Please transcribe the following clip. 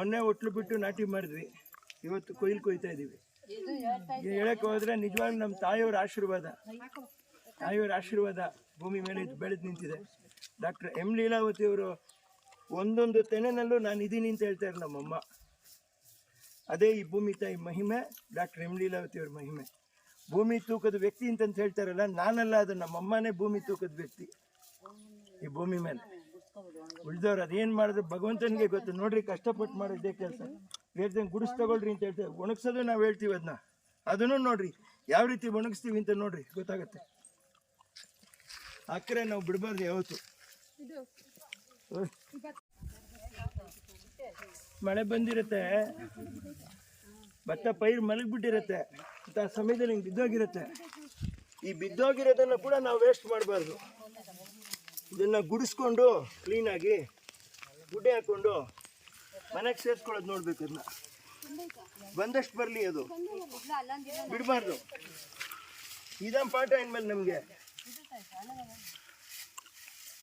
ಮೊನ್ನೆ ಒಟ್ಲು ಬಿಟ್ಟು ನಾಟಿ ಮಾಡಿದ್ವಿ. ಇವತ್ತು ಕೊಯ್ಲು ಕೊಯ್ತಾ ಇದ್ದೀವಿ ಹೇಳಕ್ಕೆ ಹೋದ್ರೆ ನಿಜವಾಗ್ಲೂ ನಮ್ಮ ತಾಯಿಯವ್ರ ಆಶೀರ್ವಾದ. ತಾಯಿಯವರ ಆಶೀರ್ವಾದ ಭೂಮಿ ಮೇಲೆ ಬೆಳೆದು ನಿಂತಿದೆ. ಡಾಕ್ಟರ್ ಎಂ ಲೀಲಾವತಿ ಅವರು ಒಂದೊಂದು ತೆನೆನಲ್ಲೂ ನಾನು ಇದೀನಿ ಅಂತ ಹೇಳ್ತಾರೆ ನಮ್ಮಮ್ಮ ಅದೇ ಈ ಭೂಮಿ ತಾಯಿ ಮಹಿಮೆ, ಡಾಕ್ಟರ್ ಎಂ ಲೀಲಾವತಿ ಅವ್ರ ಮಹಿಮೆ. ಭೂಮಿ ತೂಕದ ವ್ಯಕ್ತಿ ಅಂತಂತ ಹೇಳ್ತಾರಲ್ಲ, ನಾನಲ್ಲ ಅದು ನಮ್ಮಮ್ಮನೇ ಭೂಮಿ ತೂಕದ ವ್ಯಕ್ತಿ. ಈ ಭೂಮಿ ಮೇಲೆ. ಉಳಿದವ್ರು ಅದೇನು ಮಾಡಿದ್ರು ಭಗವಂತನಿಗೆ ಗೊತ್ತು. ನೋಡ್ರಿ ಕಷ್ಟಪಟ್ಟು ಮಾಡಿದ್ದೆ ಕೆಲಸ. ಹೇಳ್ತೇನೆ ಗುಡಿಸ್ ತಗೊಳ್ರಿ ಅಂತ ಹೇಳ್ತೇವೆ ಒಣಗ್ಸೋದು ನಾವು ಹೇಳ್ತೀವಿ ಅದನ್ನ ಅದನ್ನು ನೋಡ್ರಿ. ಯಾವ ರೀತಿ ಒಣಗಿಸ್ತೀವಿ ಅಂತ ನೋಡ್ರಿ. ಗೊತ್ತಾಗತ್ತೆ. ಅಕ್ಕರೆ ನಾವು ಬಿಡಬಾರ್ದು ಯಾವತ್ತು. ಮಳೆ ಬಂದಿರುತ್ತೆ. ಭತ್ತ ಪೈರು ಮಲಗಿಬಿಟ್ಟಿರುತ್ತೆ. ಅಂತ ಸಮಯದಲ್ಲಿ ಹಿಂಗೆ ಬಿದ್ದೋಗಿರುತ್ತೆ. ಈ ಬಿದ್ದೋಗಿರೋದನ್ನು ಕೂಡ ನಾವು ವೇಸ್ಟ್ ಮಾಡಬಾರ್ದು. ಇದನ್ನ ಗುಡಿಸ್ಕೊಂಡು ಕ್ಲೀನಾಗಿ ಗುಡ್ಡೆ ಹಾಕೊಂಡು ಮನೆಗೆ ಸೇರಿಸ್ಕೊಳ್ಳೋದು ನೋಡ್ಬೇಕು ಅದನ್ನ ಬಂದಷ್ಟು ಬರಲಿ ಅದು. ಬಿಡಬಾರ್ದು. ಇದಂ ಪಾಠ ಇನ್ಮೇಲೆ ನಮಗೆ.